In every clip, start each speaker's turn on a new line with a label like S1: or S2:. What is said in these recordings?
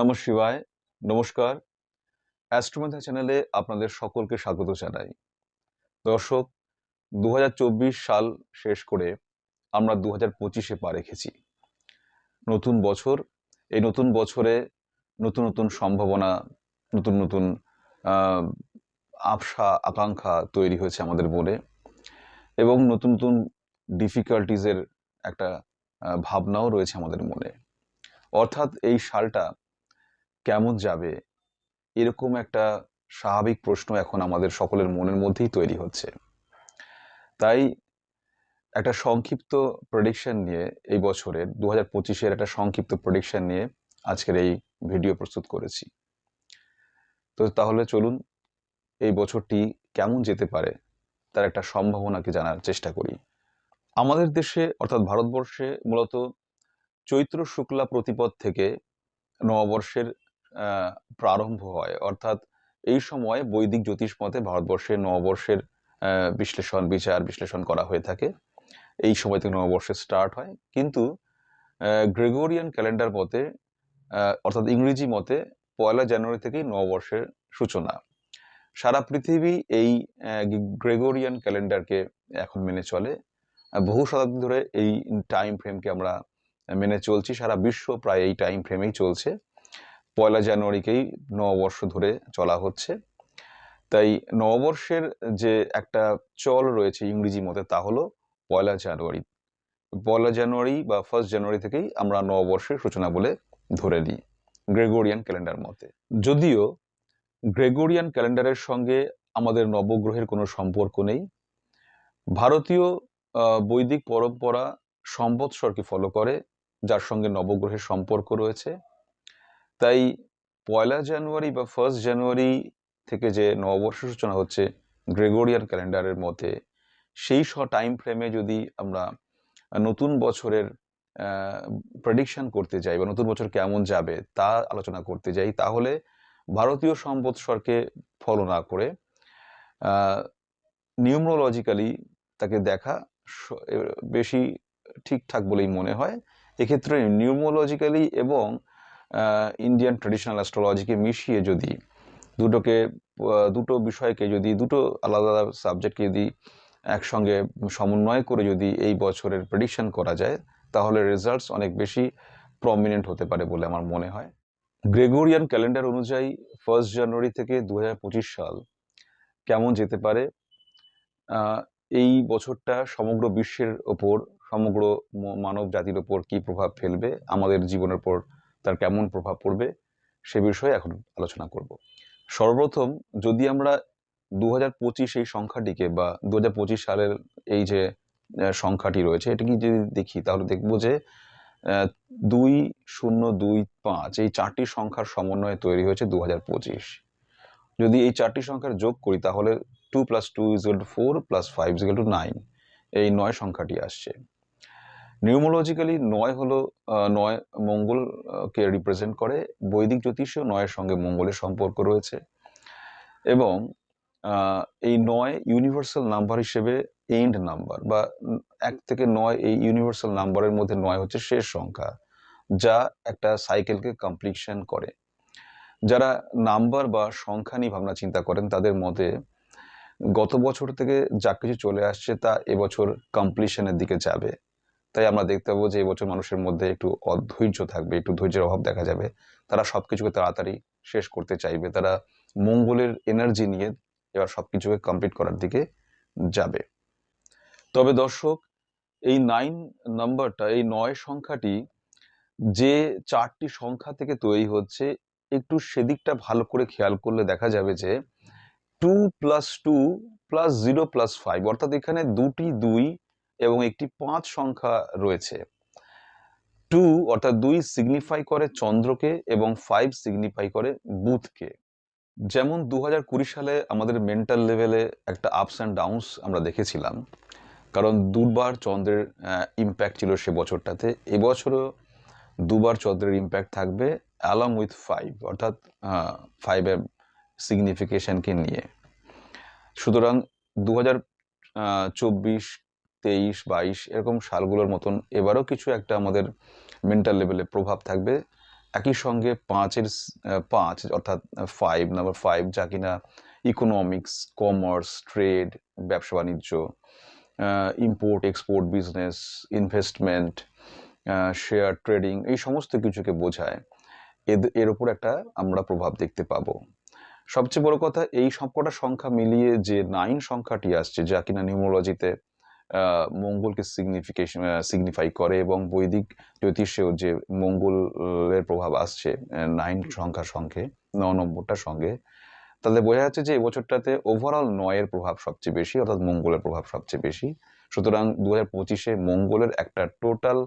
S1: নমঃ শিবায়, নমস্কার। অ্যাস্ট্রোমেথা চ্যানেলে আপনাদের সকলকে স্বাগত জানাই। দর্শক দু হাজার চব্বিশ সাল শেষ করে আমরা দু হাজার পঁচিশে পা রেখেছি। নতুন বছর, এই নতুন বছরে নতুন নতুন সম্ভাবনা, নতুন নতুন আশা আকাঙ্ক্ষা তৈরি হয়েছে আমাদের মনে এবং নতুন নতুন ডিফিকাল্টিজের একটা ভাবনাও রয়েছে আমাদের মনে। অর্থাৎ এই সালটা কেমন যাবে? এরকম একটা স্বাভাবিক প্রশ্ন এখন আমাদের সকলের মনের মধ্যেই তৈরি হচ্ছে। তাই একটা সংক্ষিপ্ত প্রেডিকশন নিয়ে এই বছরের দু হাজার পঁচিশের একটা সংক্ষিপ্ত প্রেডিকশন নিয়ে আজকের এই ভিডিও প্রস্তুত করেছি। তো তাহলে চলুন এই বছরটি কেমন যেতে পারে তার একটা সম্ভাবনাকে জানার চেষ্টা করি। আমাদের দেশে অর্থাৎ ভারতবর্ষে মূলত চৈত্র শুক্লা প্রতিপদ থেকে নববর্ষের প্রারম্ভ হয়। অর্থাৎ এই সময় বৈদিক জ্যোতিষ মতে ভারতবর্ষের নববর্ষের বিশ্লেষণ, বিচার বিশ্লেষণ করা হয়ে থাকে। এই সময় থেকে নববর্ষের স্টার্ট হয়। কিন্তু গ্রেগোরিয়ান ক্যালেন্ডার মতে অর্থাৎ ইংরেজি মতে পয়লা জানুয়ারি থেকেই নববর্ষের সূচনা। সারা পৃথিবী এই গ্রেগোরিয়ান ক্যালেন্ডারকে এখন মেনে চলে। বহু শতাব্দী ধরে এই টাইম ফ্রেমকে আমরা মেনে চলছি। সারা বিশ্ব প্রায় এই টাইম ফ্রেমেই চলছে। পয়লা জানুয়ারিকেই নববর্ষ ধরে চলা হচ্ছে। তাই নববর্ষের যে একটা চল রয়েছে ইংরেজি মতে তা হলো পয়লা জানুয়ারি। পয়লা জানুয়ারি বা ফার্স্ট জানুয়ারি থেকেই আমরা নববর্ষের সূচনা বলে ধরে নিই গ্রেগোরিয়ান ক্যালেন্ডার মতে। যদিও গ্রেগোরিয়ান ক্যালেন্ডারের সঙ্গে আমাদের নবগ্রহের কোনো সম্পর্ক নেই। ভারতীয় বৈদিক পরম্পরা সম্বৎসরকে ফলো করে, যার সঙ্গে নবগ্রহের সম্পর্ক রয়েছে। তাই পয়লা জানুয়ারি বা ফার্স্ট জানুয়ারি থেকে যে নববর্ষ সূচনা হচ্ছে গ্রেগোরিয়ান ক্যালেন্ডারের মধ্যে, সেই স টাইম ফ্রেমে যদি আমরা নতুন বছরের প্রেডিকশন করতে যাই বা নতুন বছর কেমন যাবে তা আলোচনা করতে যাই, তাহলে ভারতীয় সম্পদ সম্বৎসরকে ফলো না করে নিউমোলজিক্যালি তাকে দেখা বেশি ঠিকঠাক বলেই মনে হয়। এক্ষেত্রে নিউমোলজিক্যালি এবং ইন্ডিয়ান ট্রেডিশনাল অ্যাস্ট্রোলজিকে মিশিয়ে যদি দুটোকে দুটো বিষয়কে যদি, দুটো আলাদা আলাদা সাবজেক্টকে যদি একসঙ্গে সমন্বয় করে যদি এই বছরের প্রেডিকশন করা যায়, তাহলে রেজাল্টস অনেক বেশি প্রমিনেন্ট হতে পারে বলে আমার মনে হয়। গ্রেগোরিয়ান ক্যালেন্ডার অনুযায়ী ফার্স্ট জানুয়ারি থেকে দু হাজার পঁচিশ সাল কেমন যেতে পারে? এই বছরটা সমগ্র বিশ্বের ওপর, সমগ্র মানব জাতির ওপর কি প্রভাব ফেলবে? আমাদের জীবনের উপর তার কেমন প্রভাব পড়বে সে বিষয়ে এখন আলোচনা করব। সর্বপ্রথম যদি আমরা দু হাজার পঁচিশ এই সংখ্যাটিকে বা দু হাজার পঁচিশ সালের এই যে সংখ্যাটি রয়েছে এটাকে যদি দেখি তাহলে দেখব যে দুই শূন্য দুই পাঁচ এই চারটি সংখ্যার সমন্বয়ে তৈরি হয়েছে দু হাজার পঁচিশ। যদি এই চারটি সংখ্যার যোগ করি তাহলে two plus two is equal to four plus five is equal to nine এই নয় সংখ্যাটি আসছে। নিউমোলজিক্যালি নয় হলো নয় মঙ্গলকে রিপ্রেজেন্ট করে। বৈদিক জ্যোতিষেও নয়ের সঙ্গে মঙ্গলের সম্পর্ক রয়েছে। এবং এই নয় ইউনিভার্সাল নাম্বার হিসেবে এন্ড নাম্বার বা এক থেকে নয় এই ইউনিভার্সাল নাম্বারের মধ্যে নয় হচ্ছে শেষ সংখ্যা, যা একটা সাইকেলকে কমপ্লিশন করে। যারা নাম্বার বা সংখ্যা নিয়ে ভাবনা চিন্তা করেন, তাদের মতে গত বছর থেকে যা কিছু চলে আসছে তা এবছর কমপ্লিশনের দিকে যাবে। তাই আমরা দেখতে পাবো যে এবছর মানুষের মধ্যে একটু অধৈর্য থাকবে, একটু ধৈর্যের অভাব দেখা যাবে। তারা সবকিছুকে তাড়াতাড়ি শেষ করতে চাইবে। তারা মঙ্গলের এনার্জি নিয়ে এবার সবকিছুকে কমপ্লিট করার দিকে যাবে। তবে দর্শক, এই নাইন নাম্বারটা এই নয় সংখ্যাটি যে চারটি সংখ্যা থেকে তৈরি হচ্ছে, একটু সেদিকটা ভালো করে খেয়াল করলে দেখা যাবে যে two plus two plus zero plus five অর্থাৎ এখানে দুটি দুই এবং একটি পাঁচ সংখ্যা রয়েছে। টু অর্থাৎ দুই সিগনিফাই করে চন্দ্রকে এবং ফাইভ সিগনিফাই করে বুথকে যেমন দু হাজার কুড়ি সালে আমাদের মেন্টাল লেভেলে একটা আপস অ্যান্ড ডাউনস আমরা দেখেছিলাম। কারণ দুবার চন্দ্রের ইম্প্যাক্ট ছিল সে বছরটাতে। এবছরও দুবার চন্দ্রের ইম্প্যাক্ট থাকবে অ্যালং উইথ ফাইভ অর্থাৎ ফাইভের সিগনিফিকেশনকে নিয়ে। সুতরাং দু হাজার চব্বিশ তেইশ, বাইশ এরকম সালগুলোর মতন এবারও কিছু একটা আমাদের মেন্টাল লেভেলে প্রভাব থাকবে। একই সঙ্গে পাঁচের পাঁচ অর্থাৎ ফাইভ নাম্বার ফাইভ যা কিনা ইকোনমিক্স কমার্স ট্রেড ব্যবসা বাণিজ্য import export business investment share trading এই সমস্ত কিছুকে বোঝায়। এর ওপর একটা আমরা প্রভাব দেখতে পাবো। সবচেয়ে বড় কথা এই সবকটা সংখ্যা মিলিয়ে যে নাইন সংখ্যাটি আসছে যা কিনা নিউমোলজিতে মঙ্গলকে সিগনিফিকেশন সিগনিফাই করে এবং বৈদিক জ্যোতিষেও যে মঙ্গলের প্রভাব আসছে নাইন সংখ্যার সঙ্গে ন নম্বরটার সঙ্গে তাহলে বোঝা যাচ্ছে যে এই বছরটাতে ওভারঅল নয়ের প্রভাব সবচেয়ে বেশি অর্থাৎ মঙ্গলের প্রভাব সবচেয়ে বেশি। সুতরাং দু হাজার পঁচিশে মঙ্গলের একটা টোটাল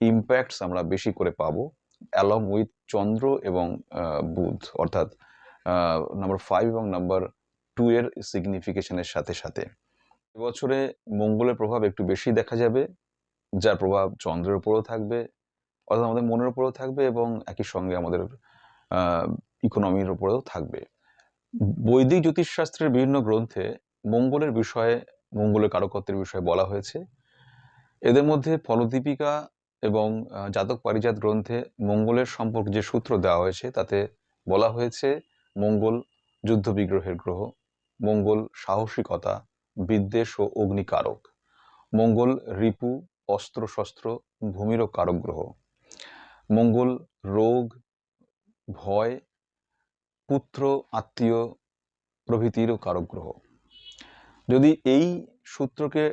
S1: ইম্প্যাক্টস আমরা বেশি করে পাবো অ্যালং উইথ চন্দ্র এবং বুধ। অর্থাৎ নাম্বার ফাইভ এবং নাম্বার টু এর সিগনিফিকেশনের সাথে সাথে। এবছরে মঙ্গলের প্রভাব একটু বেশি দেখা যাবে, যার প্রভাব চন্দ্রের উপরেও থাকবে, অর্থাৎ আমাদের মনের উপরেও থাকবে এবং একই সঙ্গে আমাদের ইকোনমির উপরেও থাকবে। বৈদিক জ্যোতিষশাস্ত্রের বিভিন্ন গ্রন্থে মঙ্গলের বিষয়ে, মঙ্গলের কারকত্বের বিষয়ে বলা হয়েছে। এদের মধ্যে ফলদীপিকা এবং জাতক পারিজাত গ্রন্থে মঙ্গলের সম্পর্কে যে সূত্র দেওয়া হয়েছে, তাতে বলা হয়েছে মঙ্গল যুদ্ধ বিগ্রহের গ্রহ, মঙ্গল সাহসিকতা বিদ্বেষ ও অগ্নিকারক। মঙ্গল, রিপু অস্ত্র শস্ত্র ভূমিরও কারক গ্রহ মঙ্গল, রোগ, ভয়, পুত্র, আত্মীয় প্রভৃতিরও কারক গ্রহ যদি এই সূত্রকে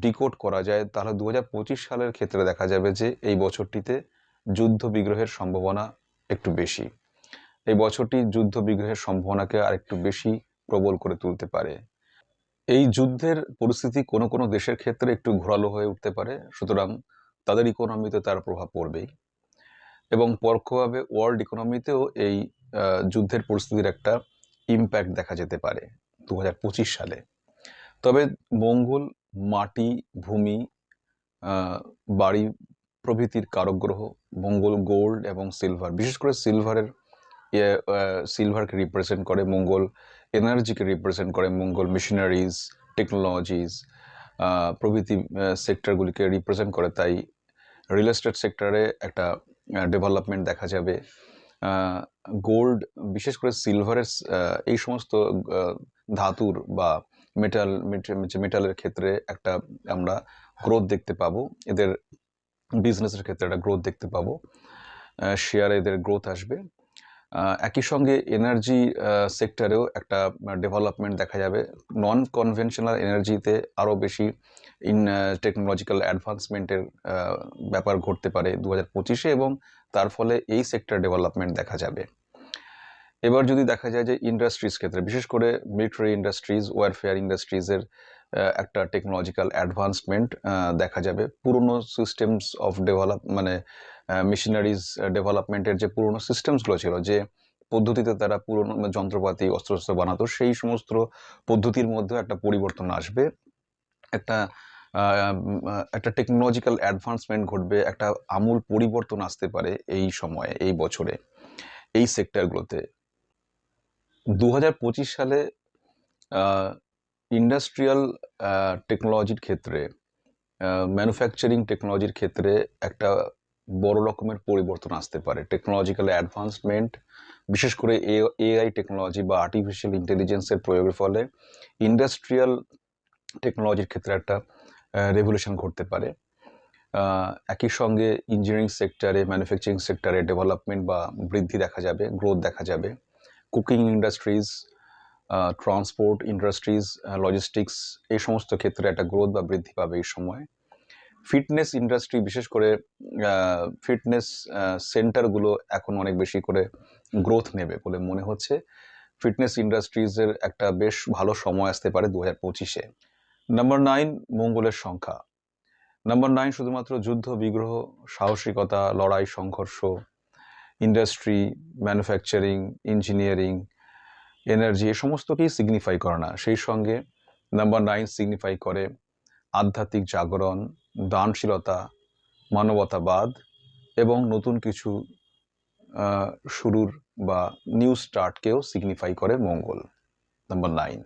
S1: ডিকোড করা যায়, তাহলে দু হাজার পঁচিশ সালের ক্ষেত্রে দেখা যাবে যে এই বছরটিতে যুদ্ধ বিগ্রহের সম্ভাবনা একটু বেশি। এই বছরটি যুদ্ধ বিগ্রহের সম্ভাবনাকে আর একটু বেশি প্রবল করে তুলতে পারে। এই যুদ্ধের পরিস্থিতি কোনো কোনো দেশের ক্ষেত্রে একটু ঘোরালো হয়ে উঠতে পারে, সুতরাং তাদের ইকোনমিতে তার প্রভাব পড়বেই। এবং পরোক্ষভাবে ওয়ার্ল্ড ইকোনমিতেও এই যুদ্ধের পরিস্থিতির একটা ইম্প্যাক্ট দেখা যেতে পারে দু হাজার পঁচিশ সালে। তবে মঙ্গল, মাটি, ভূমি বাড়ি প্রভৃতির কারক গ্রহ মঙ্গল গোল্ড এবং সিলভার বিশেষ করে সিলভারের সিলভারকে রিপ্রেজেন্ট করে মঙ্গল এনার্জিকে রিপ্রেজেন্ট করে মঙ্গল মেশিনারিজ টেকনোলজিস প্রভৃতি সেক্টরগুলিকে রিপ্রেজেন্ট করে। তাই রিয়েল এস্টেট সেক্টরে একটা ডেভেলপমেন্ট দেখা যাবে। গোল্ড বিশেষ করে সিলভারের এই সমস্ত ধাতুর বা মেটাল মেটালের ক্ষেত্রে একটা আমরা গ্রোথ দেখতে পাবো। এদের বিজনেসের ক্ষেত্রে একটা গ্রোথ দেখতে পাবো। শেয়ারে এদের গ্রোথ আসবে। একই সঙ্গে এনার্জি সেক্টরেও একটা ডেভেলপমেন্ট দেখা যাবে। নন কনভেনশনাল এনার্জিতে আরও বেশি ইন টেকনোলজিক্যাল অ্যাডভান্সমেন্টের ব্যাপার ঘটতে পারে দু হাজার পঁচিশে এবং তার ফলে এই সেক্টর ডেভেলপমেন্ট দেখা যাবে। এবার যদি দেখা যায় যে ইন্ডাস্ট্রিজ ক্ষেত্রে, বিশেষ করে মিলিটারি ইন্ডাস্ট্রিজ ওয়ারফেয়ার ইন্ডাস্ট্রিজের একটা টেকনোলজিক্যাল অ্যাডভান্সমেন্ট দেখা যাবে। পুরনো সিস্টেমস অফ ডেভেলপ মানে মেশিনারিজ ডেভেলপমেন্টের যে পুরনো সিস্টেমসগুলো ছিল, যে পদ্ধতিতে তারা পুরনো যন্ত্রপাতি, অস্ত্রশস্ত্র বানাতো, সেই সমস্ত পদ্ধতির মধ্যে একটা পরিবর্তন আসবে। একটা একটা টেকনোলজিক্যাল অ্যাডভান্সমেন্ট ঘটবে, একটা আমূল পরিবর্তন আসতে পারে এই সময়ে, এই বছরে, এই সেক্টরগুলোতে দু হাজার পঁচিশ সালে ইন্ডাস্ট্রিয়াল টেকনোলজির ক্ষেত্রে ম্যানুফ্যাকচারিং টেকনোলজির ক্ষেত্রে একটা বড় রকমের পরিবর্তন আসতে পারে। টেকনোলজিক্যাল অ্যাডভান্সমেন্ট বিশেষ করে এআই টেকনোলজি বা আর্টিফিশিয়াল ইন্টেলিজেন্সের প্রয়োগের ফলে ইন্ডাস্ট্রিয়াল টেকনোলজির ক্ষেত্রে একটা রেভলিউশন ঘটতে পারে। একই সঙ্গে ইঞ্জিনিয়ারিং সেক্টরে ম্যানুফ্যাকচারিং সেক্টরে ডেভেলপমেন্ট বা বৃদ্ধি দেখা যাবে গ্রোথ দেখা যাবে। Cooking industries transport industries logistics এই সমস্ত ক্ষেত্রে একটা গ্রোথ বা বৃদ্ধি পাবে এই সময়। ফিটনেস ইন্ডাস্ট্রি, বিশেষ করে ফিটনেস সেন্টারগুলো এখন অনেক বেশি করে গ্রোথ নেবে বলে মনে হচ্ছে। ফিটনেস ইন্ডাস্ট্রিজের একটা বেশ ভালো সময় আসতে পারে দু হাজার পঁচিশে। নাম্বার নাইন, মঙ্গলের সংখ্যা। নাম্বার নাইন শুধুমাত্র যুদ্ধ, বিগ্রহ, সাহসিকতা, লড়াই, সংঘর্ষ, ইন্ডাস্ট্রি, ম্যানুফ্যাকচারিং, ইঞ্জিনিয়ারিং, এনার্জি, এ সমস্তকেই সিগনিফাই করে না। সেই সঙ্গে নাম্বার নাইন সিগনিফাই করে আধ্যাত্মিক জাগরণ দানশীলতা, মানবতাবাদ এবং নতুন কিছু শুরুর বা নিউ স্টার্টকেও সিগনিফাই করে মঙ্গল। নাম্বার নাইন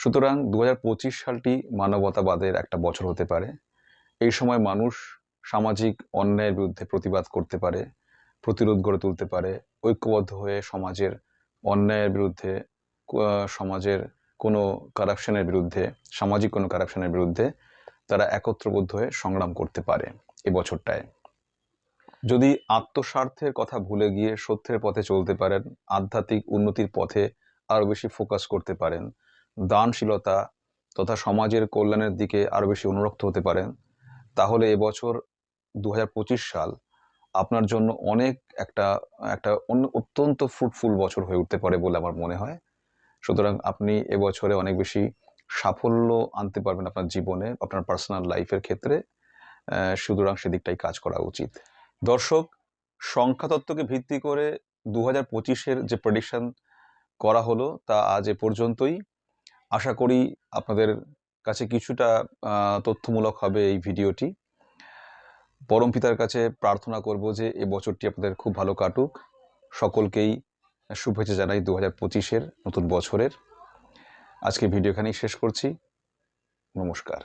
S1: সুতরাং দু হাজার পঁচিশ সালটি মানবতাবাদের একটা বছর হতে পারে। এই সময় মানুষ সামাজিক অন্যায়ের বিরুদ্ধে প্রতিবাদ করতে পারে, প্রতিরোধ গড়ে তুলতে পারে, ঐক্যবদ্ধ হয়ে সমাজের অন্যায়ের বিরুদ্ধে সমাজের কোনো কারাপশনের বিরুদ্ধে, সামাজিক কোনো কারাপশনের বিরুদ্ধে তারা একত্রবদ্ধ হয়ে সংগ্রাম করতে পারে এই বছরটায়। যদি আত্মস্বার্থের কথা ভুলে গিয়ে সত্যের পথে চলতে পারেন, আধ্যাত্মিক উন্নতির পথে আরও বেশি ফোকাস করতে পারেন, দানশীলতা তথা সমাজের কল্যাণের দিকে আরও বেশি অনুরক্ত হতে পারেন, তাহলে এবছর দু হাজার পঁচিশ সাল আপনার জন্য অনেক একটা একটা অন্য অত্যন্ত ফ্রুটফুল বছর হয়ে উঠতে পারে বলে আমার মনে হয়। সুতরাং আপনি এবছরে অনেক বেশি সাফল্য আনতে পারবেন আপনার জীবনে, আপনার পার্সোনাল লাইফের ক্ষেত্রে সুতরাং সেদিকটাই কাজ করা উচিত। দর্শক, সংখ্যাতত্ত্বকে ভিত্তি করে দু হাজার পঁচিশের যে প্রেডিকশন করা হলো, তা আজ এ পর্যন্তই। আশা করি আপনাদের কাছে কিছুটা তথ্যমূলক হবে এই ভিডিওটি। পরম পিতার কাছে প্রার্থনা করব যে এই বছরটি আপনাদের খুব ভালো কাটুক। সকলকেই শুভেচ্ছা জানাই দু হাজার পঁচিশের নতুন বছরের। আজকে ভিডিও এখানেই শেষ করছি। নমস্কার।